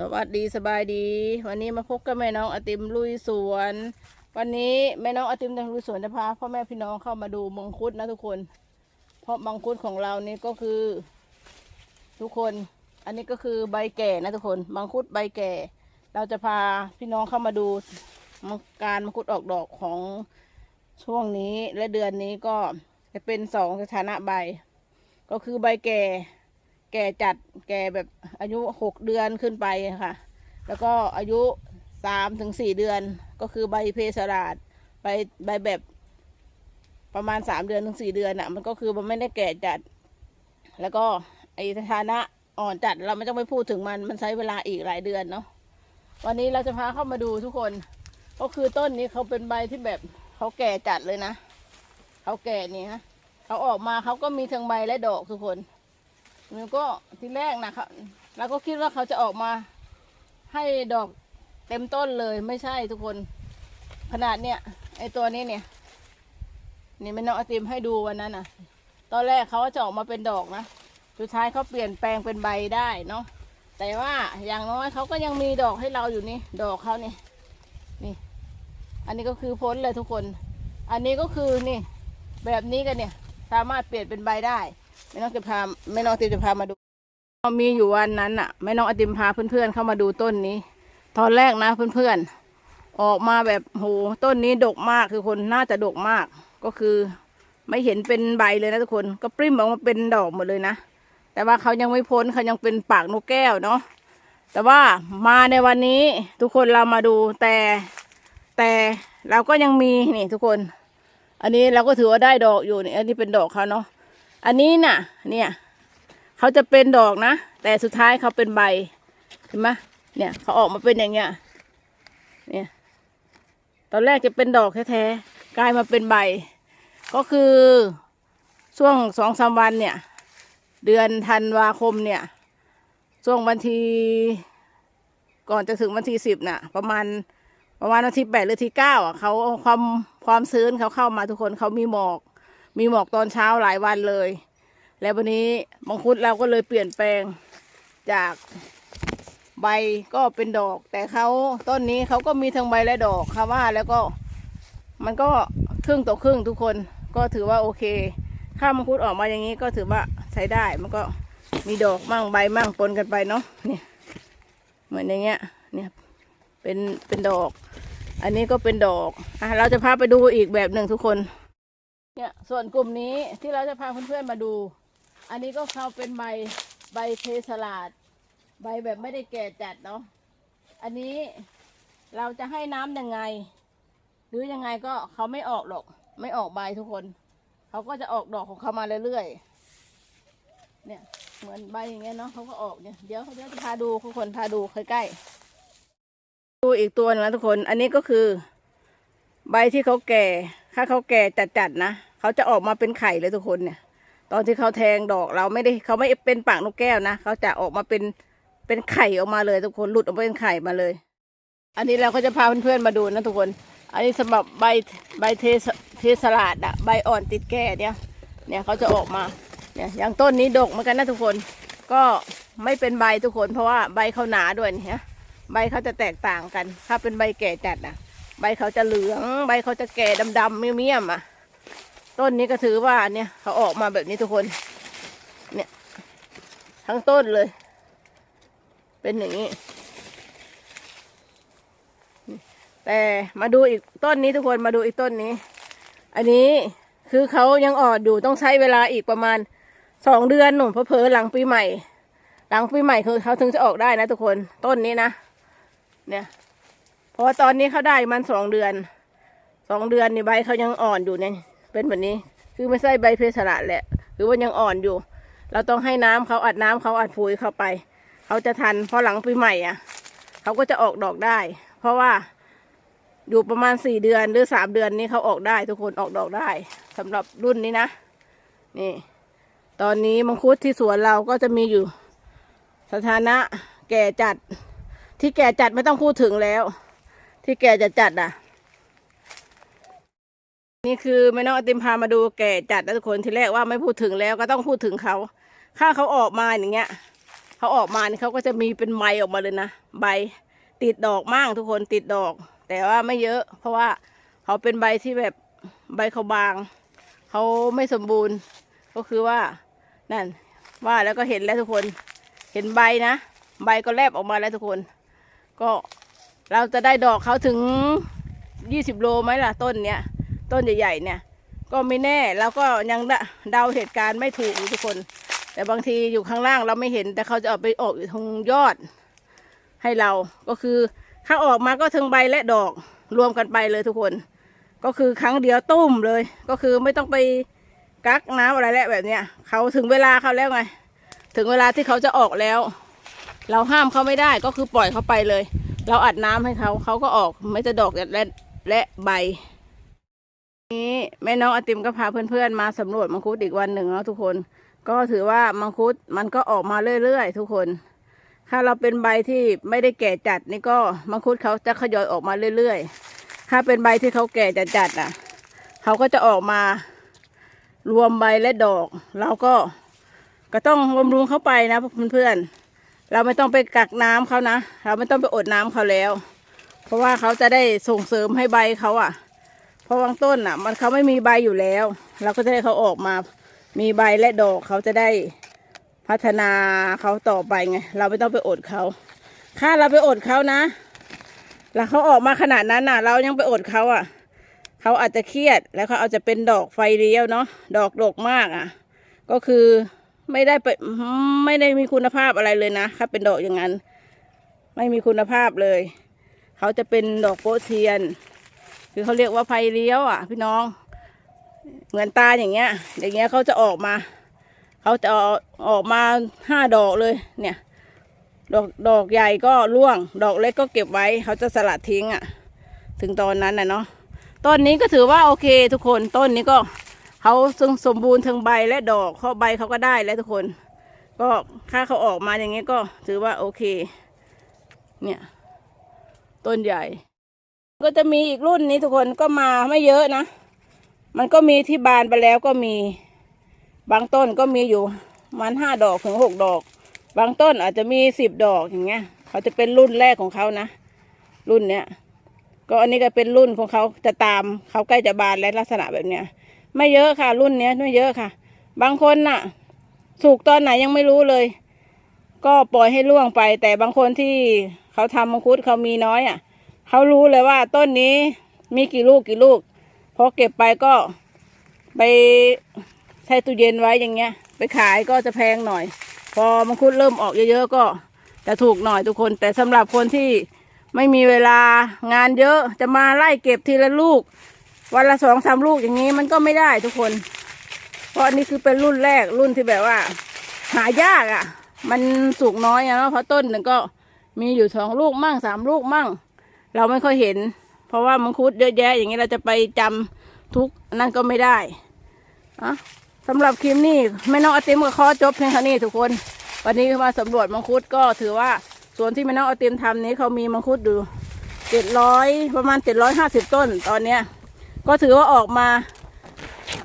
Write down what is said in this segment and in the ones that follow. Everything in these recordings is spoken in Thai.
สวัสดีสบายดี วันนี้มาพบกับแม่น้องอติมลุยสวน วันนี้แม่น้องอติมทางลุยสวนจะพาพ่อแม่พี่น้องเข้ามาดูมังคุดนะทุกคน เพราะมังคุดของเรานี่ก็คือ ทุกคน อันนี้ก็คือใบแก่นะทุกคนมังคุดใบแก่ เราจะพาพี่น้องเข้ามาดูการมังคุดออกดอกของช่วงนี้และเดือนนี้ก็จะเป็นสองสถานะใบ ก็คือใบแก่ แก่จัดแก่แบบอายุหกเดือนขึ้นไปค่ะ แล้วก็อายุสามถึงสี่เดือนก็คือใบเพสราดใบใบแบบประมาณสามเดือนถึงสี่เดือนอะมันก็คือมันไม่ได้แก่จัด แล้วก็ไอสถานะอ่อนจัดเราไม่ต้องไปพูดถึงมันมันใช้เวลาอีกหลายเดือนเนาะวันนี้เราจะพาเข้ามาดูทุกคน ก็คือต้นนี้เขาเป็นใบที่แบบเขาแก่จัดเลยนะเขาแก่นี่ฮะเขาออกมาเขาก็มีทั้งใบและดอกทุกคน แล้วก็ทีแรกนะครับเราก็คิดว่าเขาจะออกมาให้ดอกเต็มต้นเลยไม่ใช่ทุกคน ขนาดเนี้ยไอตัวนี้เนี่ย นี่ม่น้องอติมให้ดูวันนั้นน่ะ ตอนแรกเขาก็จะออกมาเป็นดอกนะสุดท้ายเขาเปลี่ยนแปลงเป็นใบได้เนาะแต่ว่าอย่างน้อยเขาก็ยังมีดอกให้เราอยู่นี่ ดอกเขานี่นี่ อันนี้ก็คือพ้นเลยทุกคน อันนี้ก็คือนี่ แบบนี้กันเนี่ย สามารถเปลี่ยนเป็นใบได้ ไม่น้องจะพาไม่น้องติมจะพามาดูมีอยู่วันนั้นอะแม่น้องอติมพาเพื่อนๆเข้ามาดูต้นนี้ ตอนแรกนะเพื่อนๆออกมาแบบโหต้นนี้ดกมากคือคนน่าจะดกมาก ก็คือ ไม่เห็นเป็นใบเลยนะทุกคนก็ปริ้มออกมาเป็นดอกหมดเลยนะแต่ว่าเขายังไม่พ้นเขายังเป็นปากนกแก้วเนาะแต่ว่ามาในวันนี้ทุกคนเรามาดูแต่แต่เราก็ยังมีนี่ทุกคน อันนี้เราก็ถือว่าได้ดอกอยู่นี่อันนี้เป็นดอกเขาเนาะ อันนี้น่ะ เนี่ยเขาจะเป็นดอกนะ แต่สุดท้ายเขาเป็นใบเห็นไหมเนี่ยเขาออกมาเป็นอย่างเงี้ยเนี่ยตอนแรกจะเป็นดอกแท้ๆกลายมาเป็นใบ ก็คือช่วงสองสามวันเนี่ย เดือนธันวาคมเนี่ย ช่วงวันที่ก่อนจะถึงวันที่สิบน่ะ ประมาณประมาณวันที่แปดหรือที่เก้าอะเขาความความชื้นเขาเข้ามาทุกคนเขามีหมอก มีหมอกตอนเช้าหลายวันเลย แล้ววันนี้มังคุดเราก็เลยเปลี่ยนแปลงจากใบก็เป็นดอก แต่เขาต้นนี้เขาก็มีทั้งใบและดอกค่ะว่าแล้วก็มันก็ครึ่งต่อครึ่งทุกคนก็ถือว่าโอเค ข้าวมังคุดออกมาอย่างนี้ก็ถือว่าใช้ได้มันก็มีดอกมั่งใบมั่งปนกันไปเนาะเนี่ยเหมือนอย่างเงี้ยเนี่ยเป็นเป็นดอก อันนี้ก็เป็นดอกอะเราจะพาไปดูอีกแบบหนึ่งทุกคน เนี่ยส่วนกลุ่มนี้ที่เราจะพาเพื่อนๆมาดู อันนี้ก็เขาเป็นใบใบเพสลาด ใบแบบไม่ได้แก่จัดเนาะอันนี้เราจะให้น้ำยังไง หรือยังไงก็เขาไม่ออกหรอก ไม่ออกใบทุกคน เขาก็จะออกดอกของเขามาเรื่อยๆเนี่ยเหมือนใบอย่างเงี้ยเนาะเขาก็ออกเนี่ยเดี๋ยวเดี๋ยวจะพาดูทุกคนพาดูใกล้ๆดูอีกตัวหนึงนะทุกคน อันนี้ก็คือ ใบที่เขาแก่ ถ้าเขาแก่จัดๆนะ เขาจะออกมาเป็นไข่เลยทุกคนเนี่ย ตอนที่เขาแทงดอกเราไม่ได้เขาไม่เป็นปากนกแก้วนะเขาจะออกมาเป็นเป็นไข่ออกมาเลยทุกคนหลุดออกมาเป็นไข่มาเลย อันนี้เราก็จะพาเพื่อนๆมาดูนะทุกคน อันนี้สำหรับใบใบเทสเทสลาดอะใบอ่อนติดแก่เนี่ย เนี่ยเขาจะออกมาเนี่ยอย่างต้นนี้ดกเหมือนกันนะทุกคนก็ไม่เป็นใบทุกคน เพราะว่าใบเขาหนาด้วยเนี่ยใบเขาจะแตกต่างกัน ถ้าเป็นใบแก่จัดอะใบเขาจะเหลือง ใบเขาจะแก่ดำๆเมี่ยมๆอะ ต้นนี้ก็ถือว่าเนี่ยเขาออกมาแบบนี้ทุกคน เนี่ย ทั้งต้นเลย เป็นอย่างนี้ แต่มาดูอีกต้นนี้ทุกคนมาดูอีกต้นนี้ อันนี้คือเขายังอ่อนอยู่ต้องใช้เวลาอีกประมาณสองเดือนหนุ่มเพอเพอหลังปีใหม่ หลังปีใหม่คือเขาถึงจะออกได้นะทุกคนต้นนี้นะ เนี่ยเพราะตอนนี้เขาได้มันสองเดือนสองเดือนนี่ใบเขายังอ่อนอยู่เนี่ย เป็นแบบนี้ คือไม่ใช่ใบเพสระแหละคือว่ายังอ่อนอยู่ เราต้องให้น้ำเขาอัดน้ำเขาอัดปุ๋ยเข้าไป เขาจะทันเพราะหลังปีใหม่อะ เขาก็จะออกดอกได้ เพราะว่าอยู่ประมาณสี่เดือนหรือสามเดือนนี้เขาออกได้ ทุกคนออกดอกได้สำหรับรุ่นนี้นะ นี่ ตอนนี้มังคุดที่สวนเราก็จะมีอยู่ สถานะแก่จัด ที่แก่จัดไม่ต้องพูดถึงแล้ว ที่แก่จัดจัดอะ นี่คือแม่น้องไอติมพามาดูแก่จัดนะทุกคนที่แรกว่าไม่พูดถึงแล้วก็ต้องพูดถึงเขาถ้าเขาออกมาอย่างเงี้ยเขาออกมานี่เขาก็จะมีเป็นใบออกมาเลยนะใบติดดอกมากทุกคนติดดอก แต่ว่าไม่เยอะ เพราะว่าเขาเป็นใบที่แบบใบเขาบางเขาไม่สมบูรณ์ ก็คือว่านั่นว่าแล้วก็เห็นแล้วทุกคนเห็นใบนะ ใบก็แลบออกมาแล้วทุกคน ก็เราจะได้ดอกเขาถึงยี่สิบโลไหมล่ะต้นเนี้ย ต้นใหญ่ๆเนี่ย ก็ไม่แน่เราก็ยังเดาเหตุการณ์ไม่ถูกทุกคน แต่บางทีอยู่ข้างล่างเราไม่เห็น แต่เขาจะออกไปออกอยู่ตรงยอดให้เราก็คือถ้าออกมาก็ถึงใบและดอกรวมกันไปเลยทุกคน ก็คือครั้งเดียวตุ้มเลย ก็คือไม่ต้องไปกักน้ำอะไรแล้วแบบเนี้ยเขาถึงเวลาเขาแล้วไง ถึงเวลาที่เขาจะออกแล้ว เราห้ามเขาไม่ได้ก็คือปล่อยเขาไปเลย เราอัดน้ำให้เขาเขาก็ออกไม่จะดอกและและใบ นี้แม่น้องอติมก็พาเพื่อนๆมาสำรวจมังคุดอีกวันหนึ่งเนาะทุกคน ก็ถือว่ามังคุดมันก็ออกมาเรื่อยๆทุกคน ถ้าเราเป็นใบที่ไม่ได้แก่จัดนี่ก็มังคุดเขาจะขยอยออกมาเรื่อยๆ ถ้าเป็นใบที่เขาแก่จัดๆอะ เขาก็จะออกมารวมใบและดอก เราก็ก็ต้องบำรุงเขาไปนะเพื่อนๆ เราไม่ต้องไปกักน้ำเขานะ เราไม่ต้องไปอดน้ำเขาแล้ว เพราะว่าเขาจะได้ส่งเสริมให้ใบเขาอะ เพราะบางต้นอะ มันเขาไม่มีใบอยู่แล้ว เราก็จะให้เขาออกมา มีใบและดอกเขาจะได้พัฒนาเขาต่อไปไง เราไม่ต้องไปอดเขาถ้าเราไปอดเขานะแล้วเขาออกมาขนาดนั้นน่ะ เรายังไปอดเขาอะเขาอาจจะเครียดแล้วเขาอาจจะเป็นดอกไฟเลี้ยวเนาะดอกดกมากอะ ก็คือไม่ได้ไปไม่ได้มีคุณภาพอะไรเลยนะถ้าเป็นดอกอย่างนั้น ไม่มีคุณภาพเลย เขาจะเป็นดอกโปเทียน คือเขาเรียกว่าไฟเลี้ยวอะ พี่น้อง เหมือนตาอย่างเงี้ย อย่างเงี้ยเขาจะออกมา เขาจะออกออกมาห้าดอกเลย เนี่ย ดอกดอกใหญ่ก็ร่วง ดอกเล็กก็เก็บไว้ เขาจะสลัดทิ้งอะ ถึงตอนนั้นน่ะเนาะ ต้นนี้ก็ถือว่าโอเคทุกคน ต้นนี้ก็เขาซึ่งสมบูรณ์ทั้งใบและดอกเขาใบเขาก็ได้แล้วทุกคน ก็ถ้าเขาออกมาอย่างเงี้ยก็ถือว่าโอเค เนี่ย ต้นใหญ่ ก็จะมีอีกรุ่นนี้ทุกคนก็มาไม่เยอะนะ มันก็มีที่บานไปแล้วก็มี บางต้นก็มีอยู่มันห้าดอกถึงหกดอก บางต้นอาจจะมีสิบดอกอย่างเงี้ย เขาจะเป็นรุ่นแรกของเขานะ รุ่นเนี้ย ก็อันนี้ก็เป็นรุ่นของเขาจะตามเขาใกล้จะบานและลักษณะแบบเนี้ย ไม่เยอะค่ะ รุ่นเนี้ยไม่เยอะค่ะ บางคนน่ะสุกตอนไหนยังไม่รู้เลย ก็ปล่อยให้ร่วงไป แต่บางคนที่เขาทำมังคุดเขามีน้อยอะ เขารู้เลยว่าต้นนี้มีกี่ลูกกี่ลูกพอเก็บไปก็ไปใช้ตู้เย็นไว้อย่างเงี้ย ไปขายก็จะแพงหน่อย พอมังคุดเริ่มออกเยอะๆก็จะถูกหน่อยทุกคน แต่สำหรับคนที่ไม่มีเวลางานเยอะจะมาไล่เก็บทีละลูก วันละสองสามลูกอย่างนี้มันก็ไม่ได้ทุกคน เพราะอันนี้คือเป็นรุ่นแรกรุ่นที่แบบว่า หายากอะ่ะ มันสุกน้อยอะเนาะเพราะต้นหนึ่งก็มีอยู่สองลูกมั่งสามลูกมั่ง เราไม่ค่อยเห็น เพราะว่ามังคุดเยอะแยะ อย่างนี้เราจะไปจำทุกนั่นก็ไม่ได้อะสำหรับคลิปนี้แม่น้องอาติมก็ขอจบเพียงเท่านี้ทุกคน วันนี้มาสำรวจมังคุดก็ถือว่าส่วนที่แม่น้องอาติมทำนี้เขามีมังคุดอยู่เจ็ดร้อยประมาณเจ็ดร้อยห้าสิบต้นตอนเนี้ย ก็ถือว่าออกมา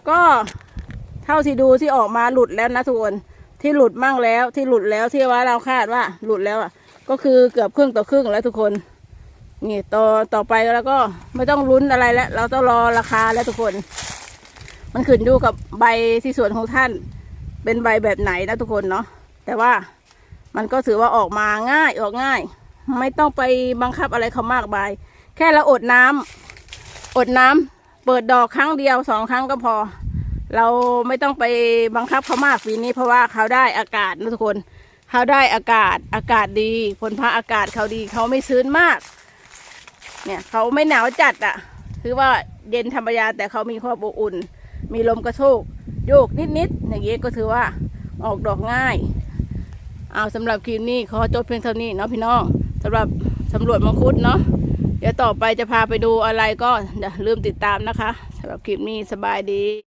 ก็เท่าที่ดูที่ออกมาหลุดแล้วนะทุกคนที่หลุดมั่งแล้วที่หลุดแล้วที่ว่าเราคาดว่าหลุดแล้วอะก็คือเกือบครึ่งต่อครึ่งแล้วทุกคน นี่ต่อต่อไปแล้วก็ไม่ต้องลุ้นอะไรแล้ว เราต้องรอราคาแล้วทุกคน มันขึ้นอยู่กับใบที่สวนของท่าน เป็นใบแบบไหนนะทุกคนเนาะแต่ว่ามันก็ถือว่าออกมาง่ายออกง่าย ไม่ต้องไปบังคับอะไรเขามากมายแค่เราอดน้ำอดน้ำเปิดดอกครั้งเดียวสองครั้งก็พอ เราไม่ต้องไปบังคับเขามากปีนี้เพราะว่าเขาได้อากาศนะทุกคน เขาได้อากาศอากาศดีผลพระอากาศเขาดีเขาไม่ชื้นมาก เนี่ยเขาไม่หนาวจัดอะ่ะ คือว่าเย็นธรรมดาแต่เขามีความอบอุ่น มีลมกระโชกโยกนิดๆอย่างเงี้ยก็ถือว่าออกดอกง่าย เอาสำหรับคลิปนี้ขอจบเพียงเท่านี้เนาะพี่น้องสำหรับสำรวจมังคุดเนาะเดี๋ยวต่อไปจะพาไปดูอะไรก็อย่าลืมติดตามนะคะสำหรับคลิปนี้สบายดี